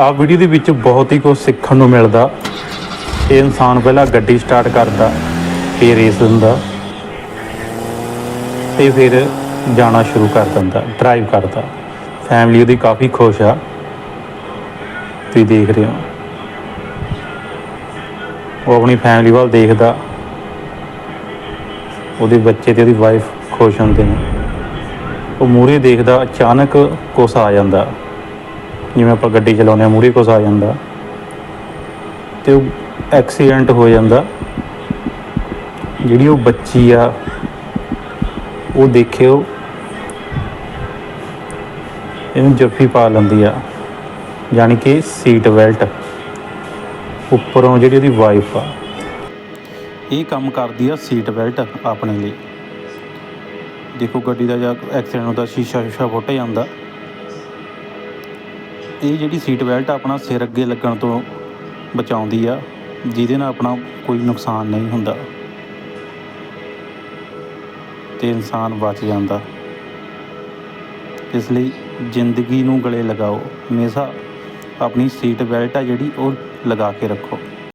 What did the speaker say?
ਆਹ ਵੀਡੀਓ ਦੇ ਵਿੱਚ ਬਹੁਤ ਹੀ ਕੁਝ ਸਿੱਖਣ ਨੂੰ ਮਿਲਦਾ। ਇਹ ਇਨਸਾਨ ਪਹਿਲਾਂ ਗੱਡੀ ਸਟਾਰਟ ਕਰਦਾ, ਫਿਰ ਰੇਸ ਦਿੰਦਾ, ਤੇ ਫਿਰ ਜਾਣਾ ਸ਼ੁਰੂ ਕਰ ਦਿੰਦਾ ਡਰਾਈਵ ਕਰਦਾ। ਫੈਮਿਲੀ ਉਹਦੀ ਕਾਫੀ ਖੁਸ਼ ਆ। ਤੁਸੀਂ ਦੇਖ ਰਹੇ ਹੋ। ਉਹ ਆਪਣੀ ਫੈਮਿਲੀ ਵੱਲ ਦੇਖਦਾ। ਉਹਦੇ ਬੱਚੇ ਤੇ ਉਹਦੀ ਵਾਈਫ ਖੁਸ਼ ਹੁੰਦੇ ਨੇ। ਉਹ ਮੂਹਰੇ ਦੇਖਦਾ, ਅਚਾਨਕ ਕੁਛ ਆ ਜਾਂਦਾ। ਜਿਵੇਂ ਆਪਾਂ ਗੱਡੀ ਚਲਾਉਂਦੇ ਆ ਮੂਹਰੇ ਕੁਛ ਆ ਜਾਂਦਾ। ਤੇ ਉਹ ਐਕਸੀਡੈਂਟ ਹੋ ਜਾਂਦਾ। ਜਿਹੜੀ ਉਹ ਬੱਚੀ ਆ, ਉਹ ਦੇਖਿਓ। ਇਹਨੂੰ ਜੱਫੀ ਪਾ ਲੈਂਦੀ ਆ। ਯਾਨੀ ਕਿ ਸੀਟ ਬੈਲਟ ਉੱਪਰੋਂ ਜਿਹੜੀ ਉਹਦੀ ਵਾਈਫ ਆ। ਇਹ ਕੰਮ ਕਰਦੀ ਆ ਸੀਟ ਬੈਲਟ ਆਪਣੇ ਲਈ। ਦੇਖੋ ਗੱਡੀ ਦਾ ਜਾਂ ਐਕਸੀਡੈਂਟ ਹੁੰਦਾ ਸ਼ੀਸ਼ਾ ਸ਼ੀਸ਼ਾ ਫੁੱਟ ਜਾਂਦਾ। ਇਹ ਜਿਹੜੀ ਸੀਟ ਬੈਲਟ ਆਪਣਾ ਸਿਰ ਅੱਗੇ ਲੱਗਣ ਤੋਂ ਬਚਾਉਂਦੀ ਆ, ਜਿਹਦੇ ਨਾਲ ਆਪਣਾ ਕੋਈ ਨੁਕਸਾਨ ਨਹੀਂ ਹੁੰਦਾ। ਤੇ ਇਨਸਾਨ ਬਚ ਜਾਂਦਾ। ਇਸ ਲਈ ਜ਼ਿੰਦਗੀ ਨੂੰ ਗਲੇ ਲਗਾਓ। ਹਮੇਸ਼ਾ ਆਪਣੀ ਸੀਟ ਬੈਲਟ ਆ ਜਿਹੜੀ, ਉਹ ਲਗਾ ਕੇ ਰੱਖੋ।